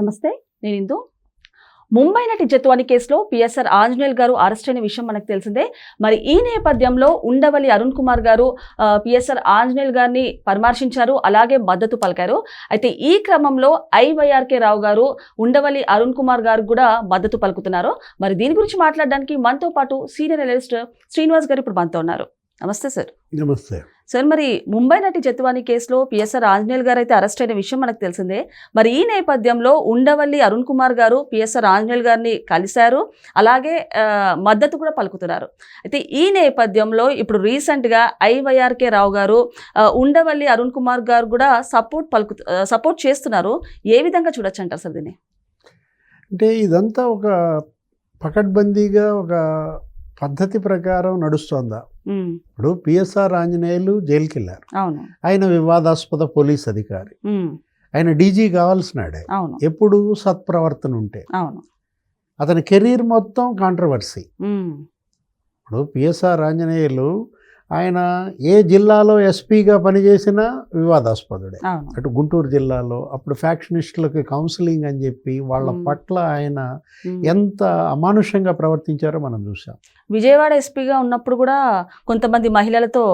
నమస్తే నేను ఇందు. ముంబై నటి జత్వాని కేసులో పిఎస్ఆర్ ఆంజనేయుల్ గారు అరెస్ట్ అయిన విషయం మనకు తెలిసిందే. మరి ఈ నేపథ్యంలో ఉండవల్లి అరుణ్ కుమార్ గారు పిఎస్ఆర్ ఆంజనేయుల్ గారిని పరామర్శించారు అలాగే మద్దతు పలికారు. అయితే ఈ క్రమంలో ఐవైఆర్కే రావు గారు ఉండవల్లి అరుణ్ కుమార్ గారు కూడా మద్దతు పలుకుతున్నారు. మరి దీని గురించి మాట్లాడడానికి మనతో పాటు సీనియర్ అనలిస్ట్ శ్రీనివాస్ గారు ఇప్పుడు మనతో ఉన్నారు. నమస్తే సార్. నమస్తే. సార్ మరి ముంబై నటి జత్వాని కేసులో పిఎస్ఆర్ ఆంజనేయులు గారు అయితే అరెస్ట్ అయిన విషయం మనకు తెలిసిందే. మరి ఈ నేపథ్యంలో ఉండవల్లి అరుణ్ కుమార్ గారు పిఎస్ఆర్ ఆంజనేయులు గారిని కలిశారు. అలాగే మద్దతు కూడా పలుకుతున్నారు. అయితే ఈ నేపథ్యంలో ఇప్పుడు రీసెంట్గా ఐవైఆర్కే రావు గారు ఉండవల్లి అరుణ్ కుమార్ గారు కూడా సపోర్ట్ పలుకు సపోర్ట్ చేస్తున్నారు. ఏ విధంగా చూడొచ్చు అంటారు సార్ దీన్ని? అంటే ఇదంతా ఒక పకడ్బందీగా ఒక పద్ధతి ప్రకారం నడుస్తోందా? ఇప్పుడు పిఎస్ఆర్ ఆంజనేయులు జైలుకి వెళ్ళారు అవును. ఆయన వివాదాస్పద పోలీస్ అధికారి. ఆయన డీజీ కావాల్సినాడే. ఎప్పుడు సత్ప్రవర్తన ఉంటే. అవును. అతని కెరీర్ మొత్తం కాంట్రవర్సీ ఇప్పుడు పిఎస్ఆర్ ఆంజనేయులు ఆయన ఏ జిల్లాలో ఎస్పీగా పనిచేసినా వివాదాస్పదుడే అటు గుంటూరు జిల్లాలో అప్పుడు ఫ్యాక్షనిస్టులకి కౌన్సిలింగ్ అని చెప్పి వాళ్ళ. పట్ల ఆయన. ఎంత అమానుషంగా ప్రవర్తించారో మనం చూసాం విజయవాడ ఎస్పీగా ఉన్నప్పుడు కూడా కొంతమంది మహిళలతో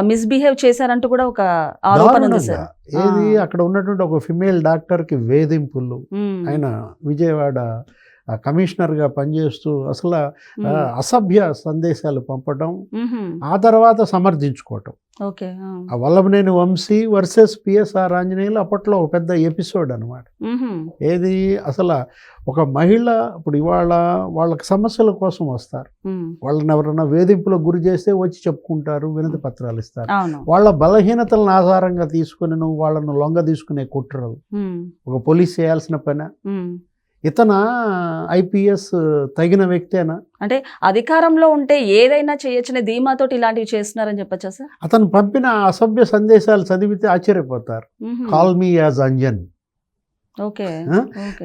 మిస్బిహేవ్ చేశారంటూ కూడా ఒక ఆరోపణ ఉంది దారుణంగా. సార్ ఏది. అక్కడ ఉన్నటువంటి ఒక ఫిమేల్ డాక్టర్కి వేధింపులు ఆయన విజయవాడ కమిషనర్గా పనిచేస్తూ అసలు అసభ్య సందేశాలు పంపడం ఆ తర్వాత సమర్థించుకోవటం. ఓకే ఆ, వల్లభనేని వంశీ వర్సెస్ పిఎస్ఆర్ ఆంజనేయులు అప్పట్లో ఒక పెద్ద ఎపిసోడ్ అనమాట ఏది అసలు ఒక మహిళ ఇప్పుడు ఇవాళ వాళ్ళకి సమస్యల కోసం వస్తారు. వాళ్ళని ఎవరైనా వేధింపులకు గురి చేస్తే వచ్చి చెప్పుకుంటారు వినతి పత్రాలు ఇస్తారు. వాళ్ళ బలహీనతలను ఆధారంగా తీసుకుని నువ్వు వాళ్ళను లొంగ తీసుకునే కుట్రలు. ఒక పోలీస్ చేయాల్సిన పని. ఇతన ఐపీఎస్ తగిన వ్యక్తేనా? అంటే అధికారంలో ఉంటే ఏదైనా చేయొచ్చనే ధీమాతోటి ఇలాంటివి చేస్తున్నారని చెప్పచ్చా సార్? అతను పంపిన అసభ్య సందేశాలు చదివితే ఆశ్చర్యపోతారు. Call me as Anjan. Okay.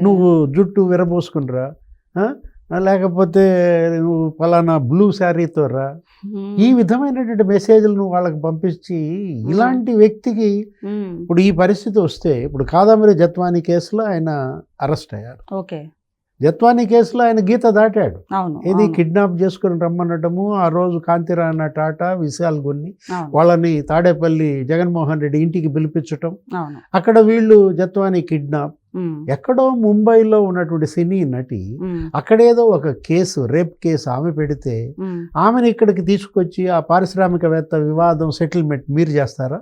నువ్వు జుట్టు విరబోసుకునిరా? లేకపోతే నువ్వు ఫలానా బ్లూ శారీతో రా. ఈ విధమైనటువంటి మెసేజ్లు నువ్వు వాళ్ళకి పంపించి ఇలాంటి వ్యక్తికి ఇప్పుడు ఈ పరిస్థితి వస్తే ఇప్పుడు కాదంబరి జత్వాని కేసులో ఆయన అరెస్ట్ అయ్యారు. ఓకే. జత్వాని కేసులో ఆయన గీత దాటాడు. ఏది కిడ్నాప్ చేసుకుని రమ్మనటము ఆ రోజు కాంతిరాణ టాటా విశాల్ గున్ని అవును. వాళ్ళని తాడేపల్లి జగన్మోహన్ రెడ్డి ఇంటికి పిలిపించటం. అక్కడ వీళ్ళు జత్వాని కిడ్నాప్ ఎక్కడో ముంబైలో ఉన్నటువంటి సినీ నటి అక్కడేదో ఒక కేసు రేప్ కేసు ఆమె పెడితే ఆమెను ఇక్కడికి తీసుకొచ్చి ఆ పారిశ్రామికవేత్త వివాదం సెటిల్మెంట్ మీరు చేస్తారా?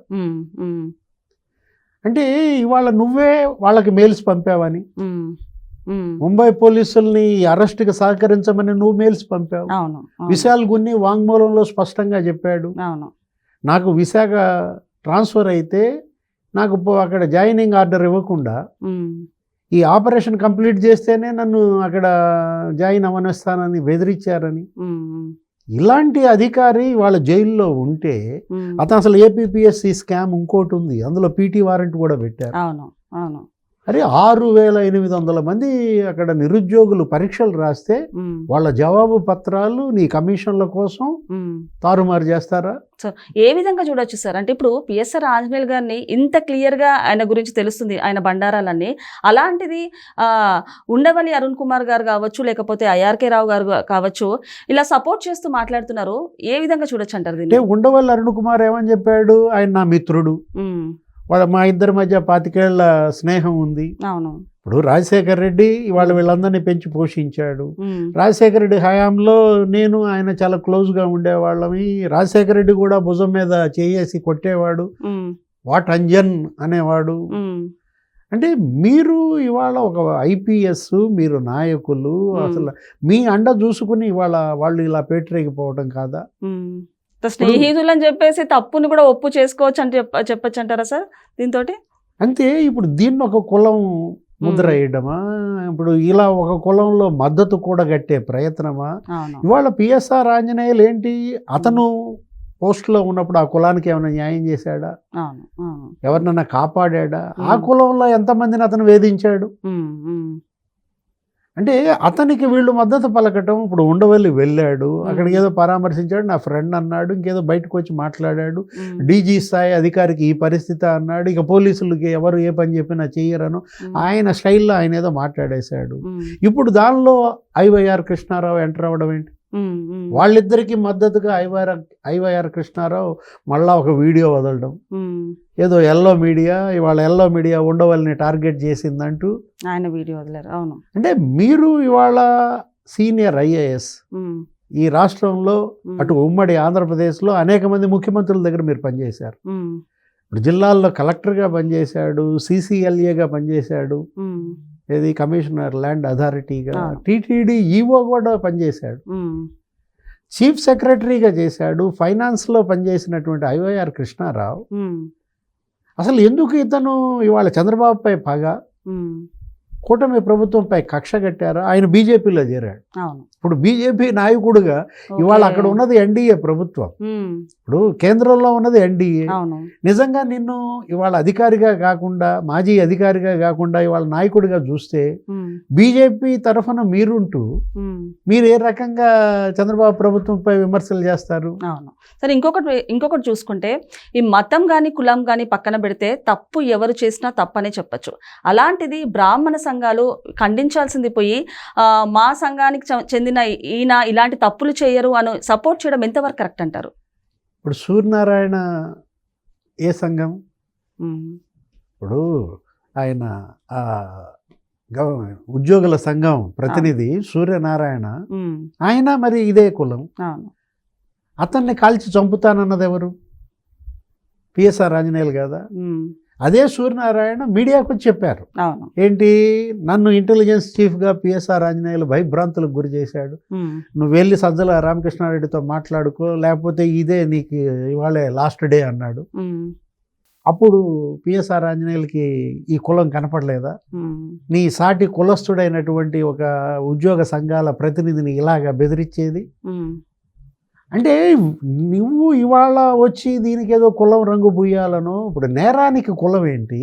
అంటే ఇవాళ నువ్వే వాళ్ళకి మెయిల్స్ పంపావని. ముంబై పోలీసుల్ని అరెస్ట్కి సహకరించమని నువ్వు మెయిల్స్ పంపావు. విశాల్ గున్ని వాంగ్మూలంలో స్పష్టంగా చెప్పాడు. అవును. నాకు విశాఖ ట్రాన్స్ఫర్ అయితే నాకు అక్కడ జాయినింగ్ ఆర్డర్ ఇవ్వకుండా ఈ ఆపరేషన్ కంప్లీట్ చేస్తేనే నన్ను అక్కడ జాయిన్ అవనిస్తానని బెదిరించారని. ఇలాంటి అధికారి వాళ్ళ జైల్లో ఉంటే అతను అసలు ఏపీపీఎస్సి స్కామ్ ఇంకోటి ఉంది. అందులో పీటీ వారెంట్ కూడా పెట్టారు. అవును అవును. అరే ఆరు వేల ఎనిమిది వందల మంది అక్కడ నిరుద్యోగులు పరీక్షలు రాస్తే వాళ్ళ జవాబు పత్రాలు నీ కమిషన్ల కోసం. తారుమారు చేస్తారా? ఏ విధంగా చూడొచ్చు సార్? అంటే ఇప్పుడు పిఎస్ఆర్ ఆంజనేయులు గారిని ఇంత క్లియర్గా ఆయన గురించి తెలుస్తుంది ఆయన బండారాలన్నీ. అలాంటిది ఆ, ఉండవల్లి అరుణ్ కుమార్ గారు కావచ్చు లేకపోతే ఐఆర్కే రావు గారు కావచ్చు ఇలా సపోర్ట్ చేస్తూ మాట్లాడుతున్నారు. ఏ విధంగా చూడొచ్చు అంటారు దీన్ని? ఉండవల్లి అరుణ్ కుమార్ ఏమని చెప్పాడు? ఆయన నా మిత్రుడు. వాళ్ళ మా ఇద్దరి మధ్య పాతికేళ్ళ స్నేహం ఉంది. అవును. ఇప్పుడు రాజశేఖర్ రెడ్డి ఇవాళ వీళ్ళందరినీ పెంచి పోషించాడు. రాజశేఖర రెడ్డి హయాంలో నేను ఆయన చాలా క్లోజ్గా ఉండేవాళ్ళమి. రాజశేఖర రెడ్డి కూడా భుజం మీద చేయేసి కొట్టేవాడు. వాట్ అంజన్ అనేవాడు. అంటే మీరు ఇవాళ ఒక ఐపీఎస్ మీరు నాయకులు. అసలు మీ అండ చూసుకుని ఇవాళ వాళ్ళు ఇలా పేటరేగిపోవడం కాదా. స్నేహితులు అని చెప్పేసి తప్పుని కూడా ఒప్పు చేసుకోవచ్చు అని చెప్ప చెప్పచ్చు అంటారా సార్ దీంతో అంతే ఇప్పుడు దీన్ని ఒక కులం ముద్ర. వేయడమా? ఇప్పుడు ఇలా ఒక కులంలో మద్దతు కూడా కట్టే ప్రయత్నమా? ఇవాళ పిఎస్ఆర్ ఆంజనేయులు ఏంటి? అతను పోస్ట్లో ఉన్నప్పుడు ఆ కులానికి ఏమైనా న్యాయం చేశాడా? ఎవరినన్నా కాపాడా ఆ. కులంలో ఎంతమందిని అతను వేధించాడు? అంటే అతనికి వీళ్ళు మద్దతు పలకటం ఇప్పుడు ఉండవల్లి వెళ్ళాడు అక్కడికి ఏదో పరామర్శించాడు నా ఫ్రెండ్ అన్నాడు ఇంకేదో బయటకు వచ్చి మాట్లాడాడు డీజీ స్థాయి అధికారికి ఈ పరిస్థితి అన్నాడు ఇక పోలీసులకి ఎవరు ఏ పని చెప్పినా చెయ్యరను ఉమ్, ఆయన స్టైల్లో ఆయన ఏదో మాట్లాడేశాడు. ఇప్పుడు దానిలో ఐవైఆర్ కృష్ణారావు ఎంటర్ అవ్వడం ఏంటి? వాళ్ళిద్దరికి మద్దతుగా ఐవైఆర్ ఐవైఆర్ కృష్ణారావు మళ్ళా ఒక వీడియో వదలడం. ఏదో ఎల్లో మీడియా ఇవాళ ఎల్లో మీడియా ఉండవల్ని టార్గెట్ చేసిందంటూ. ఆయన వీడియో వదిలేరు అవును. అంటే మీరు ఇవాళ సీనియర్ ఐఏఎస్ ఈ రాష్ట్రంలో అటు ఉమ్మడి ఆంధ్రప్రదేశ్లో అనేక మంది ముఖ్యమంత్రుల దగ్గర మీరు పనిచేశారు. ఇప్పుడు జిల్లాల్లో కలెక్టర్గా పనిచేశాడు సీసీఎల్ఏగా పనిచేశాడు. ఏది కమిషనర్ ల్యాండ్ అథారిటీగా. టీటీడీ ఈఓ కూడా పనిచేశాడు. చీఫ్ సెక్రటరీగా చేశాడు ఫైనాన్స్లో పనిచేసినటువంటి ఐవైఆర్ కృష్ణారావు. అసలు ఎందుకు ఇతను ఇవాళ చంద్రబాబుపై పగ? కూటమి ప్రభుత్వంపై కక్ష కట్టారా? ఆయన బీజేపీలో చేరాడు. అవును. ఇప్పుడు బీజేపీ నాయకుడుగా ఇవాళ. అక్కడ ఉన్నది ఎన్డీఏ ప్రభుత్వం. ఇప్పుడు కేంద్రంలో ఉన్నది ఎన్డీఏ. నిజంగా నిన్ను ఇవాళ అధికారిగా కాకుండా మాజీ అధికారిగా కాకుండా ఇవాళ నాయకుడిగా చూస్తే బీజేపీ తరఫున మీరుంటూ మీరు ఏ రకంగా చంద్రబాబు ప్రభుత్వంపై విమర్శలు చేస్తారు? అవును. సరే ఇంకొకటి ఇంకొకటి చూసుకుంటే ఈ మతం కానీ కులం కానీ పక్కన పెడితే తప్పు ఎవరు చేసినా తప్పనే చెప్పచ్చు. అలాంటిది బ్రాహ్మణ సంఘాలు ఖండించాల్సింది పోయి మా సంఘానికి చెందిన ఈయన ఇలాంటి తప్పులు చేయరు అని సపోర్ట్ చేయడం ఎంతవరకు కరెక్ట్ అంటారు? ఇప్పుడు సూర్యనారాయణ ఏ సంఘం? ఇప్పుడు ఆయన ఉద్యోగుల సంఘం ప్రతినిధి సూర్యనారాయణ. ఆయన మరి ఇదే కులం. అతన్ని కాల్చి చంపుతానన్నది ఎవరు? పిఎస్ఆర్ ఆంజనేయులు కదా? అదే సూర్యనారాయణ మీడియాకు వచ్చి చెప్పారు. ఏంటి? నన్ను ఇంటెలిజెన్స్ చీఫ్గా పిఎస్ఆర్ ఆంజనేయులు భయభ్రాంతులకు గురి చేశాడు. నువ్వు వెళ్ళి సజ్జల రామకృష్ణారెడ్డితో మాట్లాడుకో లేకపోతే ఇదే నీకు ఇవాళే లాస్ట్ డే అన్నాడు. అప్పుడు పిఎస్ఆర్ ఆంజనేయులకి ఈ కులం కనపడలేదా? నీ సాటి కులస్తుడైనటువంటి ఒక ఉద్యోగ సంఘాల ప్రతినిధిని ఇలాగా బెదిరించేది? అంటే నువ్వు ఇవాళ వచ్చి దీనికి ఏదో కులం రంగు పుయ్యాలను ఇప్పుడు నేరానికి కులం ఏంటి?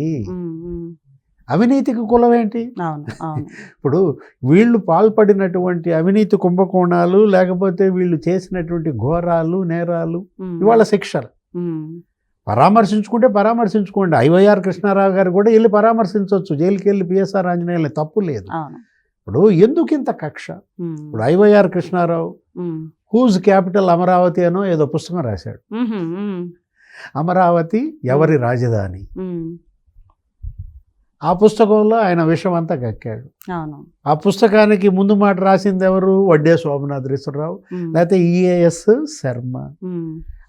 అవినీతికి కులం ఏంటి? ఇప్పుడు వీళ్ళు పాల్పడినటువంటి అవినీతి కుంభకోణాలు లేకపోతే వీళ్ళు చేసినటువంటి ఘోరాలు నేరాలు ఇవాళ శిక్షలు. పరామర్శించుకుంటే పరామర్శించుకోండి. ఐవైఆర్ కృష్ణారావు గారు కూడా వెళ్ళి పరామర్శించవచ్చు జైలుకి వెళ్ళి పిఎస్ఆర్ ఆంజనేయులు తప్పు లేదు. ఇప్పుడు ఎందుకు ఇంత కక్ష ఇప్పుడు IYR Krishnarao whose capital Amaravati అనో ఏదో పుస్తకం రాశాడు. అమరావతి ఎవరి రాజధాని? ఆ పుస్తకంలో ఆయన విషయం అంతా కక్కాడు ఆ పుస్తకానికి ముందు మాట రాసింది ఎవరు? వడ్డే శోభనాథ్రీశ్వరరావు ఉమ్, లేకపోతే ఈఏఎస్ శర్మ.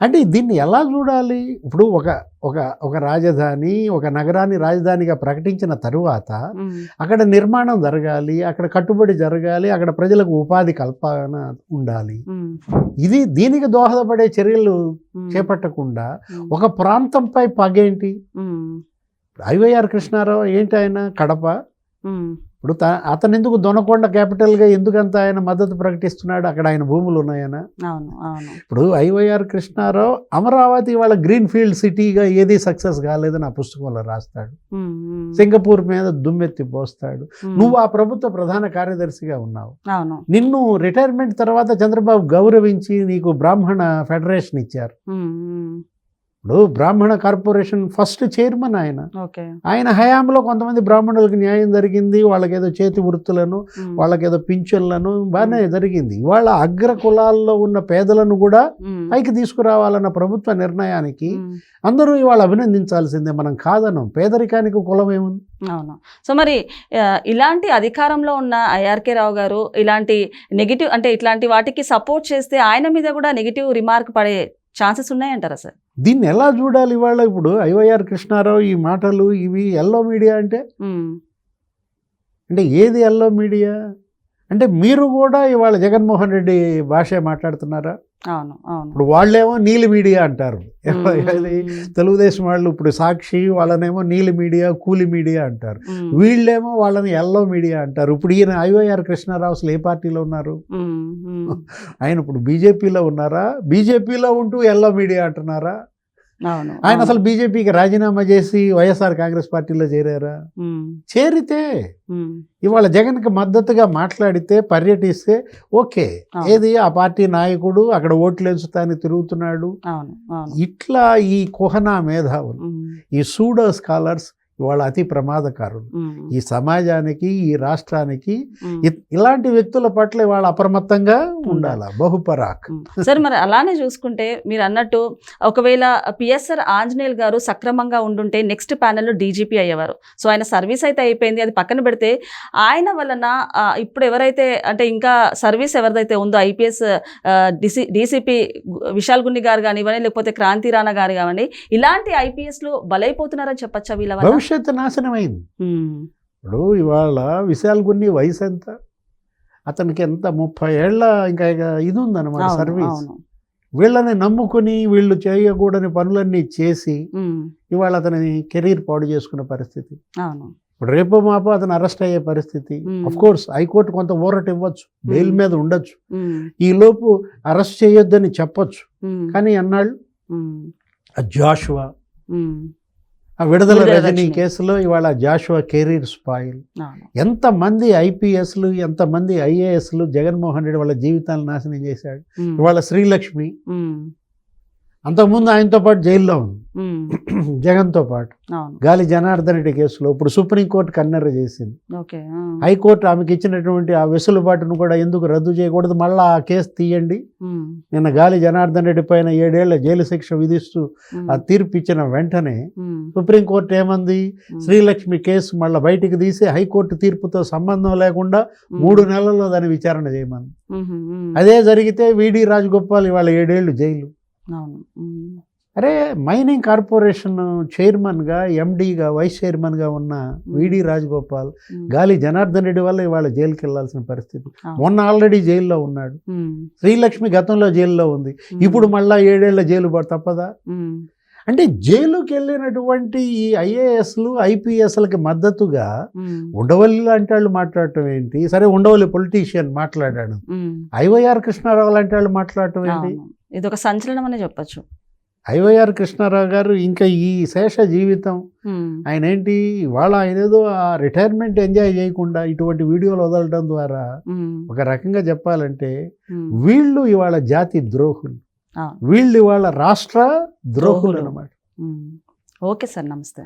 అంటే దీన్ని ఎలా చూడాలి? ఇప్పుడు ఒక ఒక ఒక రాజధాని ఒక నగరాన్ని రాజధానిగా ప్రకటించిన తరువాత అక్కడ నిర్మాణం జరగాలి అక్కడ కట్టుబడి జరగాలి అక్కడ ప్రజలకు ఉపాధి కల్పన ఉండాలి. ఇది దీనికి దోహదపడే చర్యలు చేపట్టకుండా ఒక ప్రాంతంపై పగేంటి? ఐవైఆర్ కృష్ణారావు ఏంటి ఆయన కడప? ఇప్పుడు త- అతను ఎందుకు దొనకొండ క్యాపిటల్గా ఎందుకంత ఆయన మద్దతు ప్రకటిస్తున్నాడు? అక్కడ ఆయన భూములు ఉన్నాయన? అవును అవును. ఇప్పుడు ఐవైఆర్ కృష్ణారావు అమరావతి వాళ్ళ గ్రీన్ ఫీల్డ్ సిటీగా ఏది సక్సెస్ కాలేదని ఆ పుస్తకంలో రాస్తాడు. సింగపూర్ మీద దుమ్మెత్తి పోస్తాడు. నువ్వు ఆ ప్రభుత్వ ప్రధాన కార్యదర్శిగా ఉన్నావు. నిన్ను రిటైర్మెంట్ తర్వాత చంద్రబాబు గౌరవించి నీకు బ్రాహ్మణ ఫెడరేషన్ ఇచ్చారు. ఇప్పుడు బ్రాహ్మణ కార్పొరేషన్ ఫస్ట్ చైర్మన్ ఆయన. ఆయన హయాంలో కొంతమంది బ్రాహ్మణులకు న్యాయం జరిగింది వాళ్ళకేదో చేతి వృత్తులను వాళ్ళకేదో పింఛన్లను బాగానే జరిగింది. ఇవాళ అగ్ర కులాల్లో ఉన్న పేదలను కూడా పైకి తీసుకురావాలన్న ప్రభుత్వ నిర్ణయానికి అందరూ ఇవాళ అభినందించాల్సిందే మనం కాదనం. పేదరికానికి కులం ఏముంది? అవును. సో మరి ఇలాంటి అధికారంలో ఉన్న ఐఆర్కే రావు గారు ఇలాంటి నెగిటివ్ అంటే ఇట్లాంటి వాటికి సపోర్ట్ చేస్తే ఆయన మీద కూడా నెగిటివ్ రిమార్క్ పడే ఛాన్సెస్ ఉన్నాయంటారా సార్? దీన్ని ఎలా చూడాలి ఇవాళ ఇప్పుడు? ఐవైఆర్ కృష్ణారావు ఈ మాటలు ఇవి ఎల్లో మీడియా అంటే? అంటే ఏది ఎల్లో మీడియా? అంటే మీరు కూడా ఇవాళ జగన్మోహన్ రెడ్డి భాషే మాట్లాడుతున్నారా? అవును అవును. ఇప్పుడు వాళ్ళేమో నీలి మీడియా అంటారు. తెలుగుదేశం వాళ్ళు ఇప్పుడు సాక్షి వాళ్ళనేమో నీలి మీడియా కూలి మీడియా అంటారు. వీళ్ళేమో వాళ్ళని ఎల్లో మీడియా అంటారు. ఇప్పుడు ఈయన ఐవైఆర్ కృష్ణారావు అసలు ఏ పార్టీలో ఉన్నారు? ఆయన ఇప్పుడు బీజేపీలో ఉన్నారా? బీజేపీలో ఉంటూ ఎల్లో మీడియా అంటున్నారా? ఆయన. అసలు బీజేపీకి రాజీనామా చేసి వైఎస్ఆర్ కాంగ్రెస్ పార్టీలో చేరారా? చేరితే ఇవాళ జగన్కి మద్దతుగా మాట్లాడితే పర్యటిస్తే ఓకే. ఏది? ఆ పార్టీ నాయకుడు అక్కడ ఓట్లు ఎంచుతానికి తిరుగుతున్నాడు. ఇట్లా ఈ కుహనా మేధావులు ఈ సూడో స్కాలర్స్ ఇవాళ అతి ప్రమాదకారులు. ఈ సమాజానికి ఈ రాష్ట్రానికి ఇలాంటి వ్యక్తుల పట్ల ఇవాళ అప్రమత్తంగా ఉండాలి. బహుపరాక్ సార్ మరి అలానే చూసుకుంటే మీరు అన్నట్టు ఒకవేళ పిఎస్ఆర్ ఆంజనేయులు గారు సక్రమంగా ఉండుంటే నెక్స్ట్ ప్యానెల్లో డీజీపీ అయ్యేవారు. సో ఆయన సర్వీస్ అయితే అయిపోయింది అది పక్కన పెడితే ఆయన వలన ఇప్పుడు ఎవరైతే అంటే ఇంకా సర్వీస్ ఎవరిదైతే ఉందో IPS DC DCP Vishal Gunni garu కానివ్వండి లేకపోతే క్రాంతి రాణా గారు కానివ్వండి ఇలాంటి ఐపీఎస్లు బలైపోతున్నారని చెప్పచ్చా వీళ్ళ వల్ల భవిష్యత్తు నాశనమైంది. ఇప్పుడు ఇవాళ విశాల్ గున్ని వయసు ఎంత అతనికి ఎంత? ముప్పై ఏళ్ళ ఇంకా ఇక ఇది ఉందన్నమాట సర్వీస్. వీళ్ళని నమ్ముకుని వీళ్ళు చేయకూడని పనులన్నీ చేసి ఇవాళ అతని కెరీర్ పాడు చేసుకున్న పరిస్థితి. రేపు మాపు అతను అరెస్ట్ అయ్యే పరిస్థితి. అఫ్ కోర్స్ హైకోర్టు కొంత ఊరట ఇవ్వచ్చు. బెయిల్. మీద ఉండొచ్చు. ఈ లోపు అరెస్ట్ చేయొద్దని చెప్పొచ్చు. కానీ అన్నాళ్ళు జాషువా విడుదల విడుదల రజనీ. కేసులో ఇవాళ జాషువా కెరీర్ స్పాయిల్. ఎంతమంది ఐపీఎస్లు ఎంతమంది ఐఏఎస్లు జగన్మోహన్ రెడ్డి వాళ్ళ జీవితాలను నాశనం చేశాడు. ఇవాళ శ్రీలక్ష్మి. అంతకుముందు ఆయనతో పాటు జైల్లో ఉంది. జగన్తో పాటు. గాలి జనార్దన్ రెడ్డి కేసులో ఇప్పుడు సుప్రీంకోర్టు కన్నెర చేసింది. హైకోర్టు ఆమెకి ఇచ్చినటువంటి ఆ వెసులుబాటును కూడా ఎందుకు రద్దు చేయకూడదు? మళ్ళీ ఆ కేసు తీయండి. నిన్న గాలి జనార్దన్ రెడ్డి పైన ఏడేళ్ళ జైలు శిక్ష విధిస్తూ ఆ తీర్పు ఇచ్చిన వెంటనే సుప్రీంకోర్టు ఏమంది? శ్రీలక్ష్మి కేసు మళ్ళీ బయటికి తీసి హైకోర్టు తీర్పుతో సంబంధం లేకుండా మూడు నెలల్లో దాన్ని విచారణ ఉమ్, అదే జరిగితే విడి రాజగోపాల్ ఇవాళ ఏడేళ్ళు జైలు. అరే మైనింగ్ కార్పొరేషన్ చైర్మన్గా ఎండీగా వైస్ చైర్మన్గా ఉన్న విడి రాజగోపాల్ గాలి జనార్దన్ రెడ్డి వల్ల ఇవాళ జైలుకి వెళ్ళాల్సిన పరిస్థితి. మొన్న ఆల్రెడీ జైల్లో ఉన్నాడు. శ్రీలక్ష్మి గతంలో జైల్లో ఉంది. ఇప్పుడు మళ్ళా ఏడేళ్ళ జైలు పడ తప్పదా? అంటే జైలుకి వెళ్ళినటువంటి ఈ ఐఏఎస్లు ఐపీఎస్లకి మద్దతుగా ఉండవల్లి లాంటి వాళ్ళు మాట్లాడటం ఏంటి? సరే ఉండవల్లి పొలిటీషియన్ మాట్లాడాడు. ఐవైఆర్ కృష్ణారావు లాంటి వాళ్ళు మాట్లాడటం ఏంటి. ఇది ఒక సంచలనం అనే చెప్పచ్చు. ఐవైఆర్ కృష్ణారావు గారు ఇంకా ఈ శేష జీవితం ఆయన ఏంటి ఇవాళ ఆయన ఏదో ఆ రిటైర్మెంట్ ఎంజాయ్ చేయకుండా ఇటువంటి వీడియోలు వదలడం ద్వారా ఒక రకంగా చెప్పాలంటే వీళ్ళు ఇవాళ జాతి ద్రోహులు. వీళ్ళు ఇవాళ రాష్ట్ర ద్రోహులు. అనమాట. ఓకే సార్ నమస్తే.